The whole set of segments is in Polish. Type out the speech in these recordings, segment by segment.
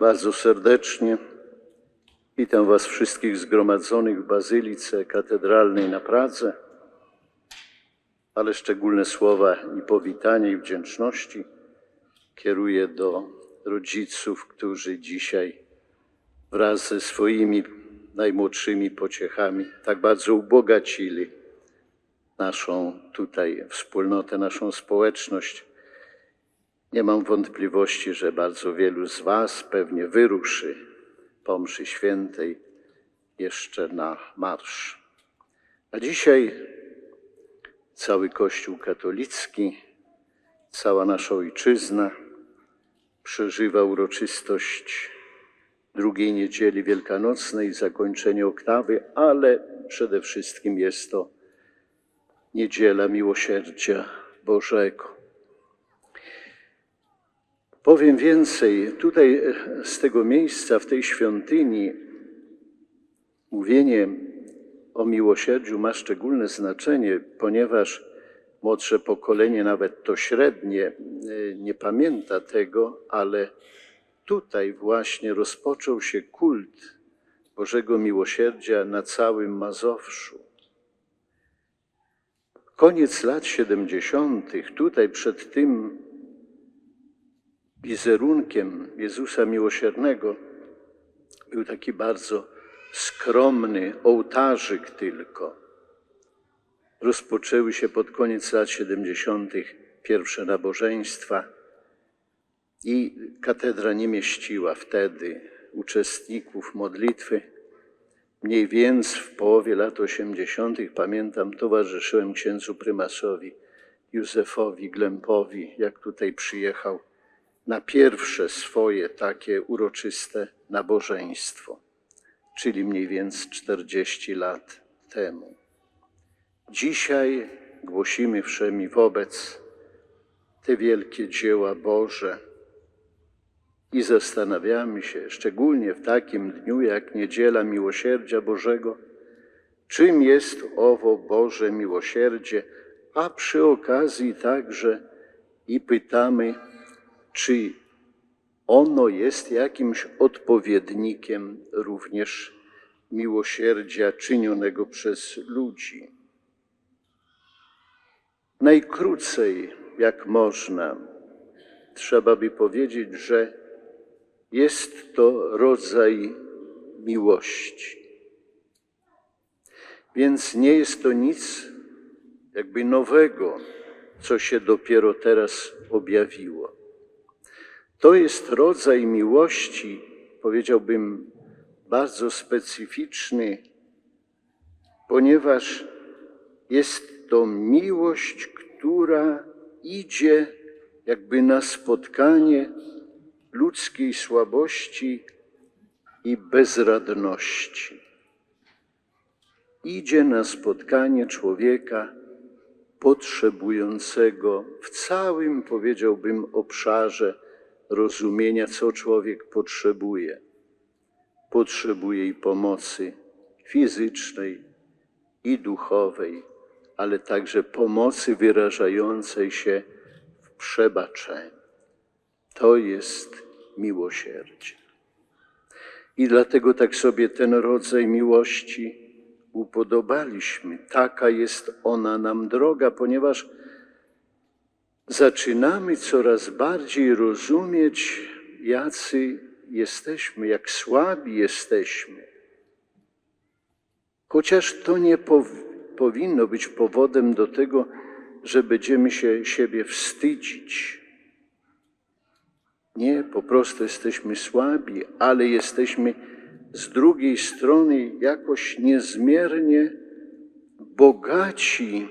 Bardzo serdecznie witam Was wszystkich zgromadzonych w Bazylice Katedralnej na Pradze, ale szczególne słowa i powitania i wdzięczności kieruję do rodziców, którzy dzisiaj wraz ze swoimi najmłodszymi pociechami tak bardzo ubogacili naszą tutaj wspólnotę, naszą społeczność. Nie mam wątpliwości, że bardzo wielu z Was pewnie wyruszy po mszy świętej jeszcze na marsz. A dzisiaj cały Kościół katolicki, cała nasza ojczyzna przeżywa uroczystość drugiej niedzieli wielkanocnej, zakończenie oktawy, ale przede wszystkim jest to niedziela miłosierdzia Bożego. Powiem więcej, tutaj e, z tego miejsca, w tej świątyni, mówienie o miłosierdziu ma szczególne znaczenie, ponieważ młodsze pokolenie, nawet to średnie, e, nie pamięta tego, ale tutaj właśnie rozpoczął się kult Bożego Miłosierdzia na całym Mazowszu. Koniec lat 70., tutaj przed tym wizerunkiem Jezusa Miłosiernego był taki bardzo skromny ołtarzyk tylko. Rozpoczęły się pod koniec lat 70. pierwsze nabożeństwa i katedra nie mieściła wtedy uczestników modlitwy. Mniej więcej w połowie lat 80. pamiętam, towarzyszyłem księdzu prymasowi Józefowi Glempowi, jak tutaj przyjechał na pierwsze swoje takie uroczyste nabożeństwo, czyli mniej więcej 40 lat temu. Dzisiaj głosimy wszemi wobec te wielkie dzieła Boże i zastanawiamy się, szczególnie w takim dniu jak Niedziela Miłosierdzia Bożego, czym jest owo Boże miłosierdzie, a przy okazji także i pytamy, czy ono jest jakimś odpowiednikiem również miłosierdzia czynionego przez ludzi. Najkrócej, jak można, trzeba by powiedzieć, że jest to rodzaj miłości. Więc nie jest to nic jakby nowego, co się dopiero teraz objawiło. To jest rodzaj miłości, powiedziałbym, bardzo specyficzny, ponieważ jest to miłość, która idzie jakby na spotkanie ludzkiej słabości i bezradności. Idzie na spotkanie człowieka potrzebującego w całym, powiedziałbym, obszarze rozumienia, co człowiek potrzebuje. Potrzebuje i pomocy fizycznej, i duchowej, ale także pomocy wyrażającej się w przebaczeniu. To jest miłosierdzie. I dlatego tak sobie ten rodzaj miłości upodobaliśmy. Taka jest ona nam droga, ponieważ zaczynamy coraz bardziej rozumieć, jacy jesteśmy, jak słabi jesteśmy. Chociaż to nie pow- powinno być powodem do tego, że będziemy się siebie wstydzić. Nie, po prostu jesteśmy słabi, ale jesteśmy z drugiej strony jakoś niezmiernie bogaci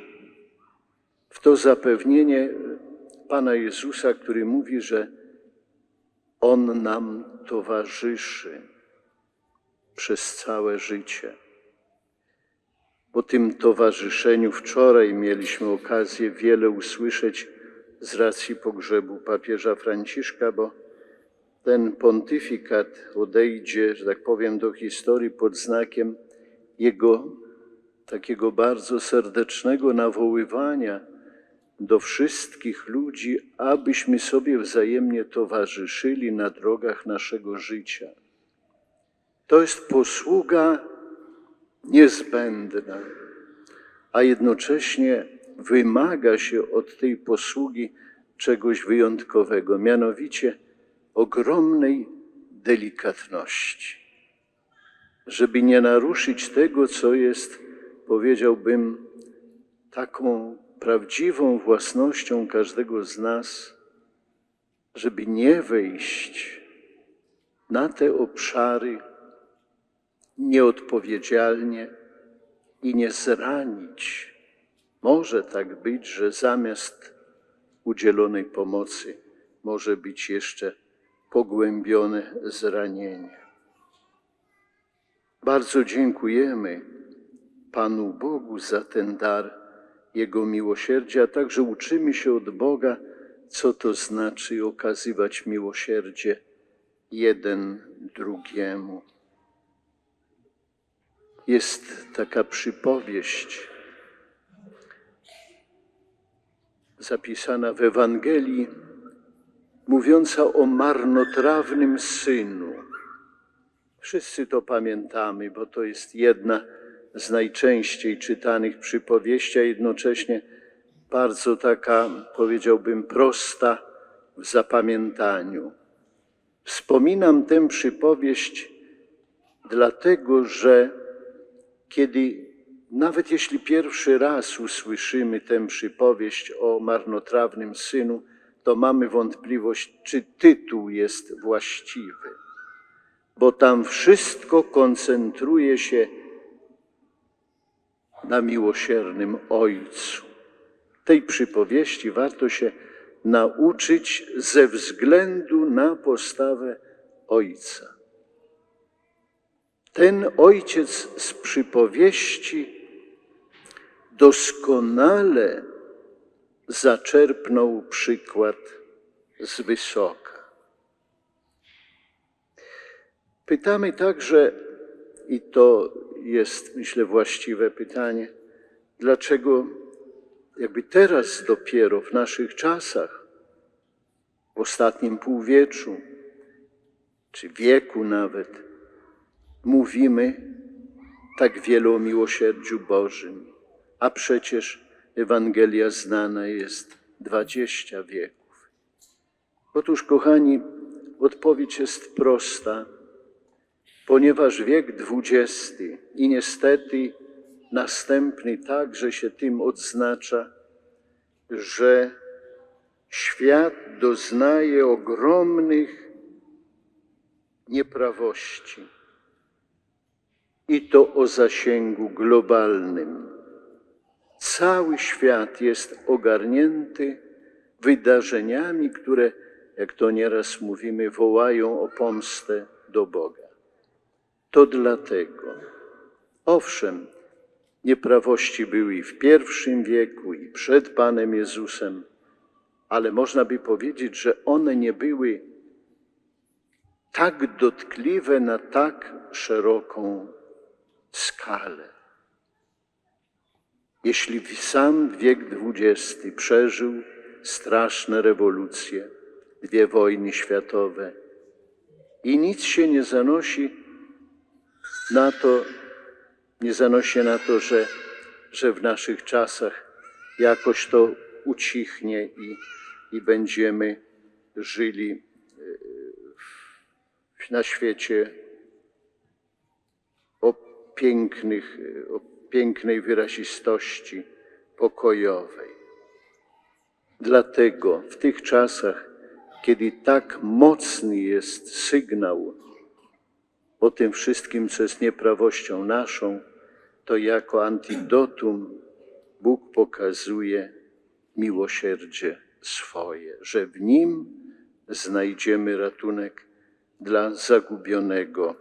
w to zapewnienie Pana Jezusa, który mówi, że On nam towarzyszy przez całe życie. Po tym towarzyszeniu wczoraj mieliśmy okazję wiele usłyszeć z racji pogrzebu papieża Franciszka, bo ten pontyfikat odejdzie, że tak powiem, do historii pod znakiem jego takiego bardzo serdecznego nawoływania do wszystkich ludzi, abyśmy sobie wzajemnie towarzyszyli na drogach naszego życia. To jest posługa niezbędna, a jednocześnie wymaga się od tej posługi czegoś wyjątkowego, mianowicie ogromnej delikatności, żeby nie naruszyć tego, co jest, powiedziałbym, taką prawdziwą własnością każdego z nas, żeby nie wejść na te obszary nieodpowiedzialnie i nie zranić. Może tak być, że zamiast udzielonej pomocy może być jeszcze pogłębione zranienie. Bardzo dziękujemy Panu Bogu za ten dar Jego miłosierdzia, a także uczymy się od Boga, co to znaczy okazywać miłosierdzie jeden drugiemu. Jest taka przypowieść zapisana w Ewangelii, mówiąca o marnotrawnym synu. Wszyscy to pamiętamy, bo to jest jedna z najczęściej czytanych przypowieści, a jednocześnie bardzo taka, powiedziałbym, prosta w zapamiętaniu. Wspominam tę przypowieść dlatego, że kiedy, nawet jeśli pierwszy raz usłyszymy tę przypowieść o marnotrawnym synu, to mamy wątpliwość, czy tytuł jest właściwy, bo tam wszystko koncentruje się na miłosiernym Ojcu. Tej przypowieści warto się nauczyć ze względu na postawę Ojca. Ten ojciec z przypowieści doskonale zaczerpnął przykład z wysoka. Pytamy także, i to jest, myślę, właściwe pytanie, dlaczego jakby teraz dopiero w naszych czasach, w ostatnim półwieczu, czy wieku nawet, mówimy tak wiele o miłosierdziu Bożym, a przecież Ewangelia znana jest dwadzieścia wieków. Otóż, kochani, odpowiedź jest prosta, ponieważ wiek XX i niestety następny także się tym odznacza, że świat doznaje ogromnych nieprawości i to o zasięgu globalnym. Cały świat jest ogarnięty wydarzeniami, które, jak to nieraz mówimy, wołają o pomstę do Boga. To dlatego, owszem, nieprawości były i w pierwszym wieku, i przed Panem Jezusem, ale można by powiedzieć, że one nie były tak dotkliwe na tak szeroką skalę. Jeśli sam wiek XX przeżył straszne rewolucje, dwie wojny światowe i nic się nie zanosi na to, nie zanosi na to, że, że w naszych czasach jakoś to ucichnie i, i będziemy żyli e, na świecie o, pięknych, o pięknej wyrazistości pokojowej. Dlatego w tych czasach, kiedy tak mocny jest sygnał o tym wszystkim, co jest nieprawością naszą, to jako antidotum Bóg pokazuje miłosierdzie swoje, że w nim znajdziemy ratunek dla zagubionego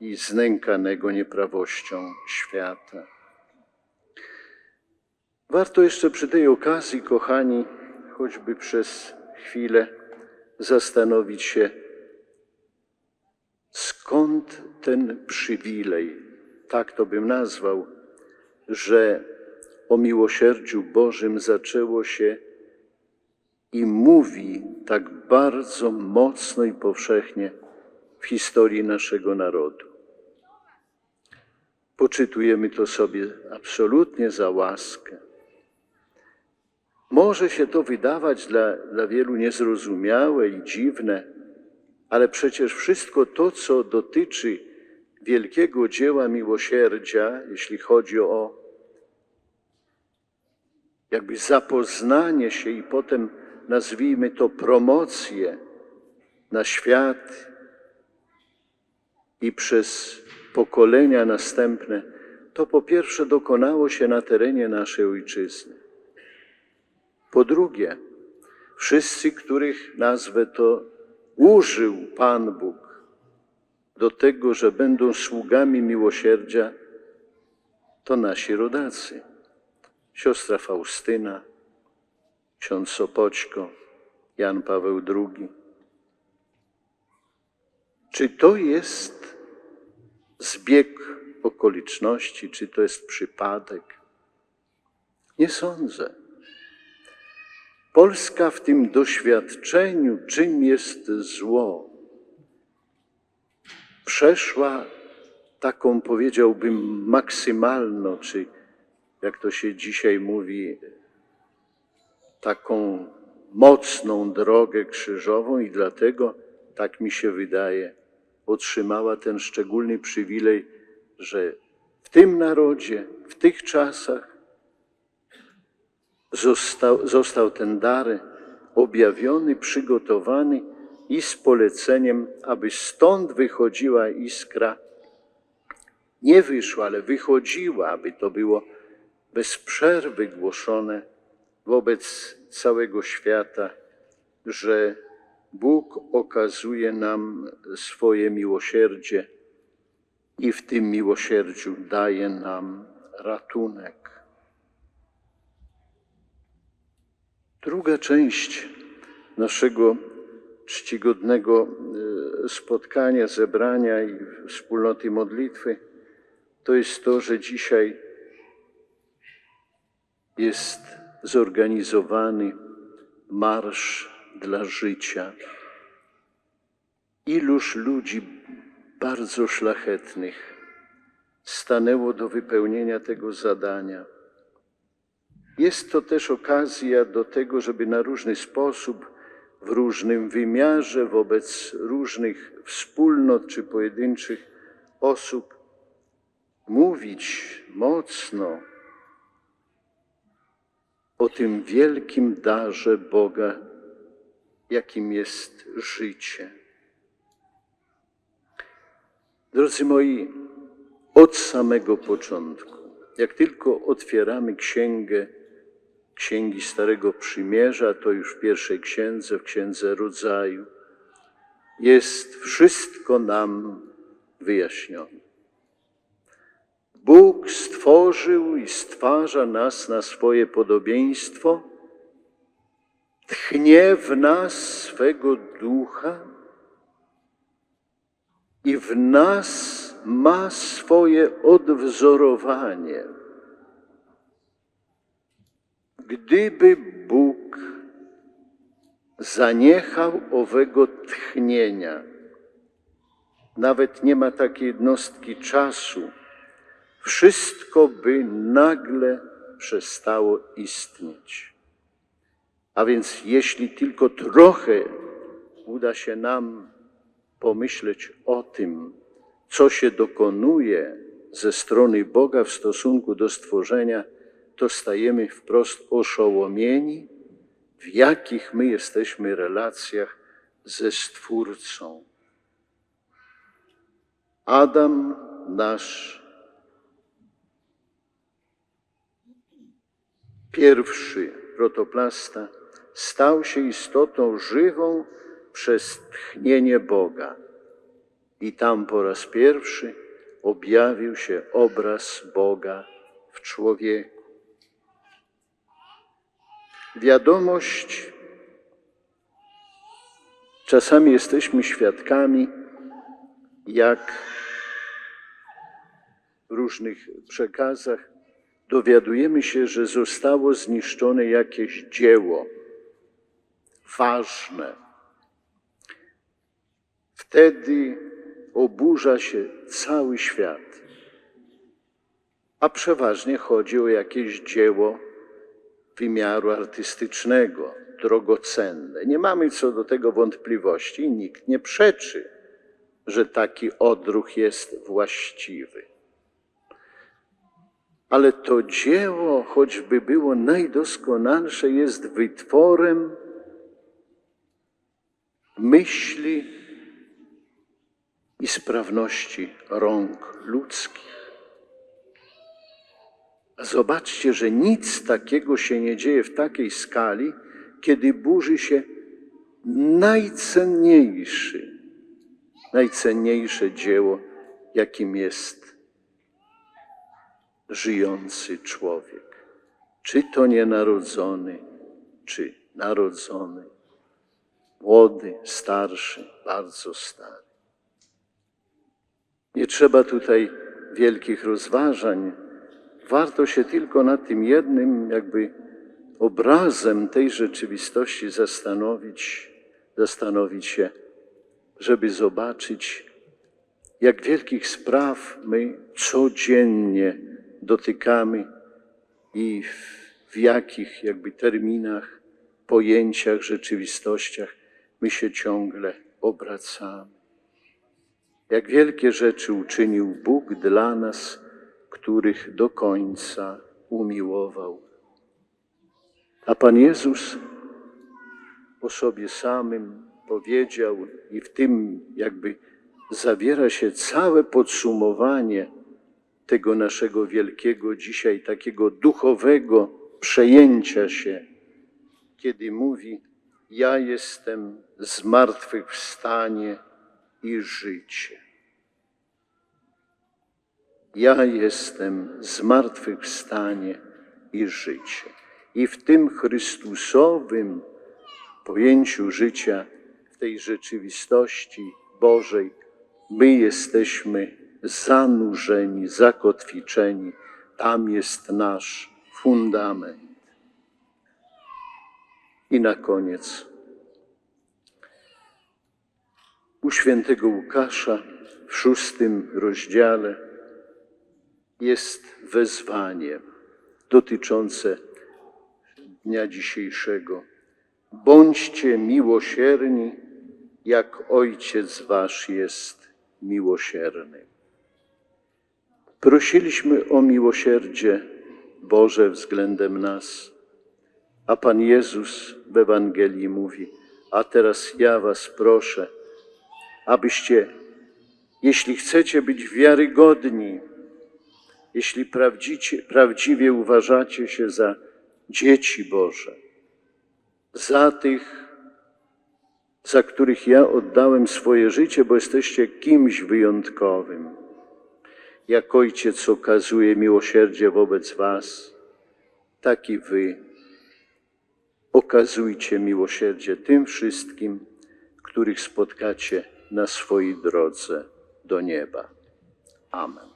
i znękanego nieprawością świata. Warto jeszcze przy tej okazji, kochani, choćby przez chwilę zastanowić się, skąd ten przywilej, tak to bym nazwał, że o miłosierdziu Bożym zaczęło się i mówi tak bardzo mocno i powszechnie w historii naszego narodu. Poczytujemy to sobie absolutnie za łaskę. Może się to wydawać dla, dla wielu niezrozumiałe i dziwne, ale przecież wszystko to, co dotyczy wielkiego dzieła miłosierdzia, jeśli chodzi o jakby zapoznanie się i potem nazwijmy to promocję na świat i przez pokolenia następne, to po pierwsze dokonało się na terenie naszej ojczyzny. Po drugie, wszyscy, których nazwę to użył Pan Bóg do tego, że będą sługami miłosierdzia, to nasi rodacy. Siostra Faustyna, ksiądz Sopoćko, Jan Paweł II. Czy to jest zbieg okoliczności, czy to jest przypadek? Nie sądzę. Polska w tym doświadczeniu, czym jest zło, przeszła taką, powiedziałbym, maksymalną, czy jak to się dzisiaj mówi, taką mocną drogę krzyżową i dlatego, tak mi się wydaje, otrzymała ten szczególny przywilej, że w tym narodzie, w tych czasach został, został ten dar objawiony, przygotowany i z poleceniem, aby stąd wychodziła iskra, nie wyszła, ale wychodziła, aby to było bez przerwy głoszone wobec całego świata, że Bóg okazuje nam swoje miłosierdzie i w tym miłosierdziu daje nam ratunek. Druga część naszego czcigodnego e, spotkania, zebrania i wspólnoty modlitwy to jest to, że dzisiaj jest zorganizowany marsz dla życia. Iluż ludzi bardzo szlachetnych stanęło do wypełnienia tego zadania. Jest to też okazja do tego, żeby na różny sposób, w różnym wymiarze, wobec różnych wspólnot czy pojedynczych osób, mówić mocno o tym wielkim darze Boga, jakim jest życie. Drodzy moi, od samego początku, jak tylko otwieramy księgę, księgi Starego Przymierza, to już w pierwszej księdze, w księdze rodzaju, jest wszystko nam wyjaśnione. Bóg stworzył i stwarza nas na swoje podobieństwo, tchnie w nas swego ducha i w nas ma swoje odwzorowanie. Gdyby Bóg zaniechał owego tchnienia, nawet nie ma takiej jednostki czasu, wszystko by nagle przestało istnieć. A więc jeśli tylko trochę uda się nam pomyśleć o tym, co się dokonuje ze strony Boga w stosunku do stworzenia, to stajemy wprost oszołomieni, w jakich my jesteśmy relacjach ze Stwórcą. Adam, nasz pierwszy protoplasta, stał się istotą żywą przez tchnienie Boga. I tam po raz pierwszy objawił się obraz Boga w człowieku. Wiadomość, czasami jesteśmy świadkami, jak w różnych przekazach dowiadujemy się, że zostało zniszczone jakieś dzieło. ważne. Wtedy oburza się cały świat, a przeważnie chodzi o jakieś dzieło wymiaru artystycznego, drogocenne. Nie mamy co do tego wątpliwości i nikt nie przeczy, że taki odruch jest właściwy. Ale to dzieło, choćby było najdoskonalsze, jest wytworem myśli i sprawności rąk ludzkich. Zobaczcie, że nic takiego się nie dzieje w takiej skali, kiedy burzy się najcenniejszy, najcenniejsze dzieło, jakim jest żyjący człowiek. Czy to nienarodzony, czy narodzony, młody, starszy, bardzo stary. Nie trzeba tutaj wielkich rozważań. Warto się tylko nad tym jednym, jakby obrazem tej rzeczywistości zastanowić, zastanowić się, żeby zobaczyć, jak wielkich spraw my codziennie dotykamy i w, jakich jakby terminach, pojęciach, rzeczywistościach my się ciągle obracamy. Jak wielkie rzeczy uczynił Bóg dla nas, których do końca umiłował. A Pan Jezus o sobie samym powiedział, i w tym jakby zawiera się całe podsumowanie tego naszego wielkiego dzisiaj takiego duchowego przejęcia się, kiedy mówi: Ja jestem zmartwychwstanie i życie. Ja jestem zmartwychwstanie i życie. I w tym Chrystusowym pojęciu życia, w tej rzeczywistości Bożej, my jesteśmy zanurzeni, zakotwiczeni. Tam jest nasz fundament. I na koniec u świętego Łukasza w szóstym rozdziale jest wezwanie dotyczące dnia dzisiejszego. Bądźcie miłosierni, jak Ojciec Wasz jest miłosierny. Prosiliśmy o miłosierdzie Boże względem nas, a Pan Jezus w Ewangelii mówi: A teraz ja Was proszę, abyście, jeśli chcecie być wiarygodni, jeśli prawdziwie uważacie się za dzieci Boże, za tych, za których ja oddałem swoje życie, bo jesteście kimś wyjątkowym. Jak Ojciec okazuje miłosierdzie wobec Was, tak i Wy okazujcie miłosierdzie tym wszystkim, których spotkacie na swojej drodze do nieba. Amen.